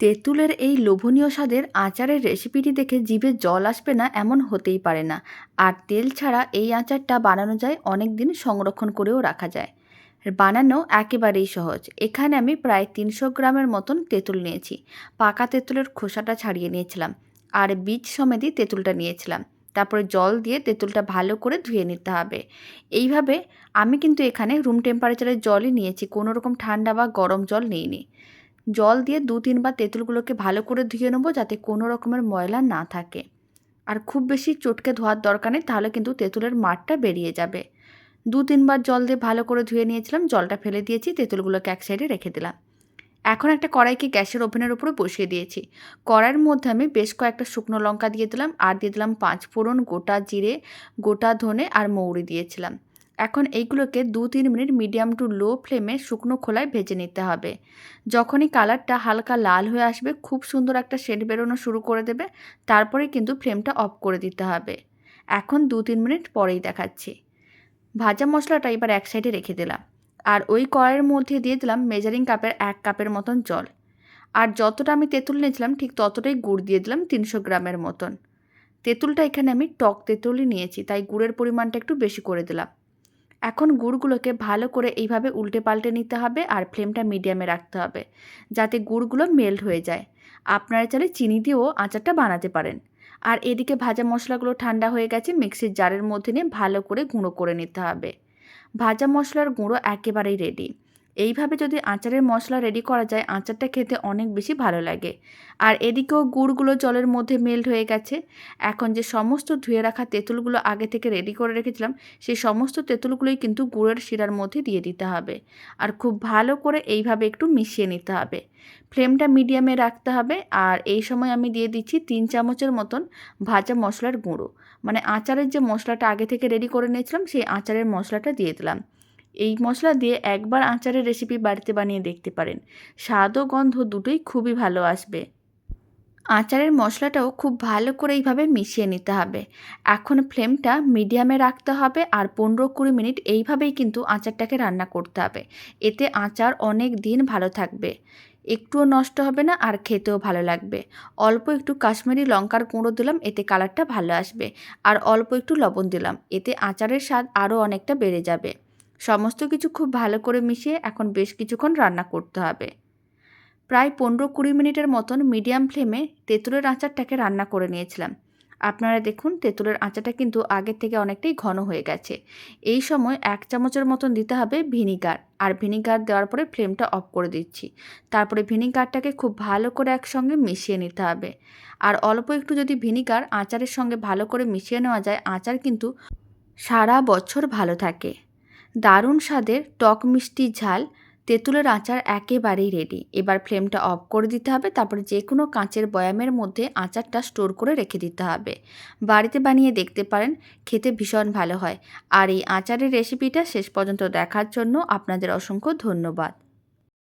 তেঁতুলের এই লোভনীয় স্বাদের আচারের রেসিপিটি দেখে জিভে জল আসবে না এমন হতেই পারে না। আর তেল ছাড়া এই আচারটা বানানো যায় অনেক দিন সংরক্ষণ করেও রাখা যায়। বানানো একেবারেই সহজ। এখানে আমি প্রায় তিনশো গ্রামের মতন তেঁতুল নিয়েছি। পাকা তেঁতুলের খোসাটা ছাড়িয়ে নিয়েছিলাম। আর বীজ সমেতই তেঁতুলটা নিয়েছিলাম। তারপরে জল দিয়ে তেঁতুলটা ভালো করে ধুয়ে নিতে হবে। এইভাবে আমি কিন্তু এখানে রুম টেম্পারেচারের জলই নিয়েছি। কোনো রকম ঠান্ডা বা গরম জল নিইনি। জল দিয়ে দু তিনবার তেঁতুলগুলোকে ভালো করে ধুয়ে নেব যাতে কোনো রকমের ময়লা না থাকে। আর খুব বেশি চটকে ধোয়ার দরকার নেই, তাহলে কিন্তু তেঁতুলের মাঠটা বেরিয়ে যাবে। দু তিনবার জল দিয়ে ভালো করে ধুয়ে নিয়েছিলাম, জলটা ফেলে দিয়েছি, তেঁতুলগুলোকে এক সাইডে রেখে দিলাম। এখন একটা কড়াইকে গ্যাসের ওভেনের উপরে বসিয়ে দিয়েছি। কড়াইয়ের মধ্যে আমি বেশ কয়েকটা শুকনো লঙ্কা দিয়ে দিলাম, আর দিয়ে দিলাম পাঁচ ফোড়ন গোটা জিরে, গোটা ধনে আর মৌরি দিয়েছিলাম। এখন এইগুলোকে দু তিন মিনিট মিডিয়াম টু লো ফ্লেমে শুকনো খোলায় ভেজে নিতে হবে। যখনই কালারটা হালকা লাল হয়ে আসবে, খুব সুন্দর একটা শেড বেরোনো শুরু করে দেবে। তারপরে কিন্তু ফ্লেমটা অফ করে দিতে হবে। এখন দু তিন মিনিট পরেই দেখাচ্ছি। ভাজা মশলাটা এবার এক সাইডে রেখে দিলাম। আর ওই কড়াইয়ের মধ্যে দিয়ে দিলাম মেজারিং কাপের এক কাপের মতন জল। আর যতটা আমি তেঁতুল নিয়েছিলাম, ঠিক ততটাই গুড় দিয়ে দিলাম তিনশো গ্রামের মতন। তেঁতুলটা এখানে আমি টক তেঁতুলই নিয়েছি, তাই গুড়ের পরিমাণটা একটু বেশি করে দিলাম। এখন গুড়গুলোকে ভালো করে এইভাবে উল্টে পাল্টে নিতে হবে আর ফ্লেমটা মিডিয়ামে রাখতে হবে, যাতে গুড়গুলো মেল্ট হয়ে যায়। আপনারা চাইলে চিনি দিয়েও আচারটা বানাতে পারেন। আর এদিকে ভাজা মশলাগুলো ঠান্ডা হয়ে গেছে, মিক্সির জারের মধ্যে নিয়ে ভালো করে গুঁড়ো করে নিতে হবে। ভাজা মশলার গুঁড়ো একেবারেই রেডি এইভাবে যদি আচারের মশলা রেডি করা যায়, আচারটা খেতে অনেক বেশি ভালো লাগে। আর এদিকেও গুড়গুলো জলের মধ্যে মেল্ট হয়ে গেছে। এখন যে সমস্ত ধুয়ে রাখা তেঁতুলগুলো আগে থেকে রেডি করে রেখেছিলাম, সেই সমস্ত তেঁতুলগুলোই কিন্তু গুড়ের শিরার মধ্যে দিয়ে দিতে হবে। আর খুব ভালো করে এইভাবে একটু মিশিয়ে নিতে হবে। ফ্লেমটা মিডিয়ামে রাখতে হবে। আর এই সময় আমি দিয়ে দিচ্ছি তিন চামচের মতন ভাজা মশলার গুঁড়ো। মানে আচারের যে মশলাটা আগে থেকে রেডি করে নিয়েছিলাম, সেই আচারের মশলাটা দিয়ে দিলাম। এই মশলা দিয়ে একবার আচারের রেসিপি বাড়িতে বানিয়ে দেখতে পারেন। স্বাদ ও গন্ধ দুটোই খুবই ভালো আসবে। আচারের মশলাটাও খুব ভালো করে এইভাবে মিশিয়ে নিতে হবে। এখন ফ্লেমটা মিডিয়ামে রাখতে হবে আর পনেরো কুড়ি মিনিট এইভাবেই কিন্তু আচারটাকে রান্না করতে হবে। এতে আচার অনেক দিন ভালো থাকবে। একটুও নষ্ট হবে না আর খেতেও ভালো লাগবে। অল্প একটু কাশ্মীরি লঙ্কার গুঁড়ো দিলাম, এতে কালারটা ভালো আসবে। আর অল্প একটু লবণ দিলাম, এতে আচারের স্বাদ আরও অনেকটা বেড়ে যাবে। সমস্ত কিছু খুব ভালো করে মিশিয়ে এখন বেশ কিছুক্ষণ রান্না করতে হবে। প্রায় পনেরো কুড়ি মিনিটের মতন মিডিয়াম ফ্লেমে তেঁতুলের আচারটাকে রান্না করে নিয়েছিলাম। আপনারা দেখুন, তেঁতুলের আচারটা কিন্তু আগের থেকে অনেকটাই ঘন হয়ে গেছে। এই সময় এক চামচের মতন দিতে হবে ভিনিগার আর ভিনিগার দেওয়ার পরে ফ্লেমটা অফ করে দিচ্ছি। তারপরে ভিনিগারটাকে খুব ভালো করে একসঙ্গে মিশিয়ে নিতে হবে। আর অল্প একটু যদি ভিনিগার আচারের সঙ্গে ভালো করে মিশিয়ে নেওয়া যায়, আচার কিন্তু সারা বছর ভালো থাকে। দারুণ স্বাদের টক মিষ্টি ঝাল, তেঁতুলের আচার একেবারেই রেডি এবার ফ্লেমটা অফ করে দিতে হবে, তারপরে যে কোনো কাঁচের বয়ামের মধ্যে আচারটা স্টোর করে রেখে দিতে হবে। বাড়িতে বানিয়ে দেখতে পারেন, খেতে ভীষণ ভালো হয়। আর এই আচারের রেসিপিটা শেষ পর্যন্ত দেখার জন্য আপনাদের অসংখ্য ধন্যবাদ।